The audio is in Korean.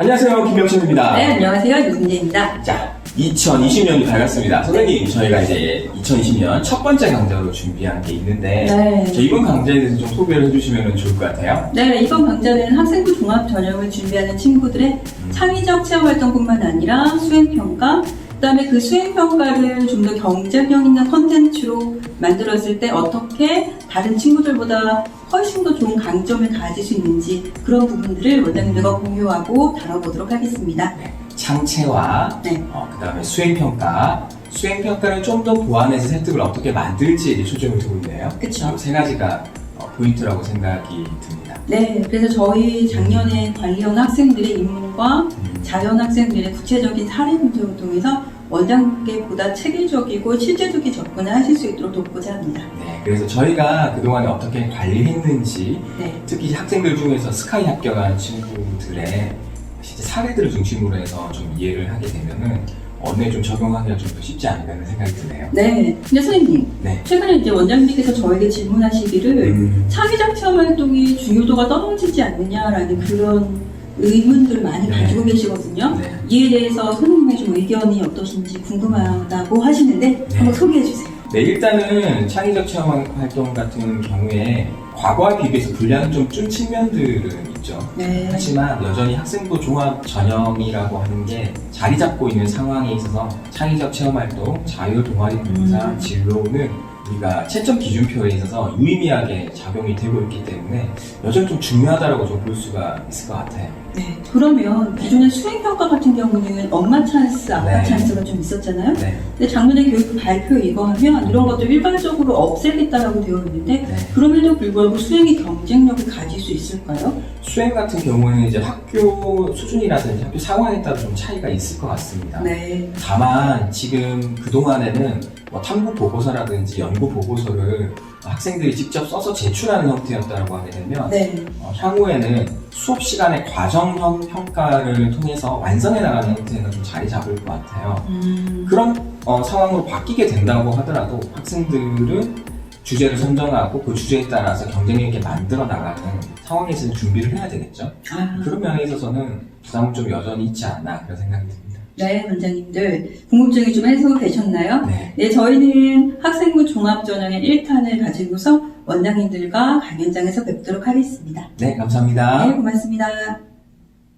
안녕하세요. 김명철입니다. 네, 안녕하세요. 유승재입니다. 자, 2020년이 밝았습니다. 선생님, 저희가 이제 2020년 첫 번째 강좌로 준비한 게 있는데, 네. 저 이번 강좌에 대해서 좀 소개를 해주시면 좋을 것 같아요. 네, 이번 강좌는 학생부 종합 전형을 준비하는 친구들의 창의적 체험 활동뿐만 아니라 수행평가, 그다음에 그 수행 평가를 좀 더 경쟁력 있는 컨텐츠로 만들었을 때 어떻게 다른 친구들보다 훨씬 더 좋은 강점을 가질 수 있는지 그런 부분들을 원장님들과 공유하고 다뤄보도록 하겠습니다. 창체와, 네. 어, 그 다음에 수행 평가, 수행 평가를 좀 더 보완해서 획득을 어떻게 만들지에 이제 초점을 두고 있네요. 그쵸. 세 가지가 어, 포인트라고 생각이 듭니다. 네, 그래서 저희 작년에 관리원 학생들의 입문과 음. 자연 학생들의 구체적인 사례 분석을 통해서 원장님께 보다 체계적이고 실제적인 접근을 하실 수 있도록 돕고자 합니다. 네, 그래서 저희가 그동안에 어떻게 관리했는지, 네, 특히 학생들 중에서 스카이 합격한 친구들의 실제 사례들을 중심으로 해서 좀 이해를 하게 되면은 언어에 좀 적용하기가 좀더 쉽지 않을까 생각이 드네요. 네. 근데 선생님, 네. 최근에 이제 원장님께서 저에게 질문하시기를 음, 창의적 체험 활동이 중요도가 떨어지지 않느냐라는 그런 의문들을 많이 네. 가지고 계시거든요. 네. 이에 대해서 선생님의 좀 의견이 어떠신지 궁금하다고 하시는데 네. 한번 소개해 주세요. 네, 일단은 창의적 체험 활동 같은 경우에 과거와 비교해서 분량이 좀준 측면들은 있죠. 네. 하지만 여전히 학생부 종합 전형이라고 하는 게 자리 잡고 있는 상황에 있어서 창의적 체험 활동, 자유 동아리 봉사, 음. 진로는 우리가 채점 기준표에 있어서 유의미하게 작용이 되고 있기 때문에 여전히 좀 중요하다고 좀 볼 수가 있을 것 같아요. 네. 그러면 기존의 수행평가 같은 경우는 엄마 찬스, 아빠 네. 찬스가 좀 있었잖아요. 네. 근데 작년에 교육부 발표 이거 하면 이런 것들 일괄적으로 없애겠다라고 되어 있는데 네. 그럼에도 불구하고 수행이 경쟁력을 가질 수 있을까요? 수행 같은 경우에는 이제 학교 수준이라든지 학교 상황에 따라 좀 차이가 있을 것 같습니다. 네. 다만 지금 그동안에는 뭐 탐구 보고서라든지 연구 보고서를 학생들이 직접 써서 제출하는 형태였다고 하게 되면 네. 어, 향후에는 수업 시간의 과정형 평가를 통해서 완성해 나가는 형태가 좀 자리 잡을 것 같아요. 음. 그런 어, 상황으로 바뀌게 된다고 하더라도 학생들은 주제를 선정하고 그 주제에 따라서 경쟁력 있게 만들어 나가는 상황에서는 준비를 해야 되겠죠. 아, 그런 면에 있어서는 부담은 좀 여전히 있지 않나 그런 생각이 듭니다. 네, 원장님들 궁금증이 좀 해소되셨나요? 네. 네, 저희는 학생부 종합전형의 1탄을 가지고서 원장님들과 강연장에서 뵙도록 하겠습니다. 네, 감사합니다. 네, 고맙습니다.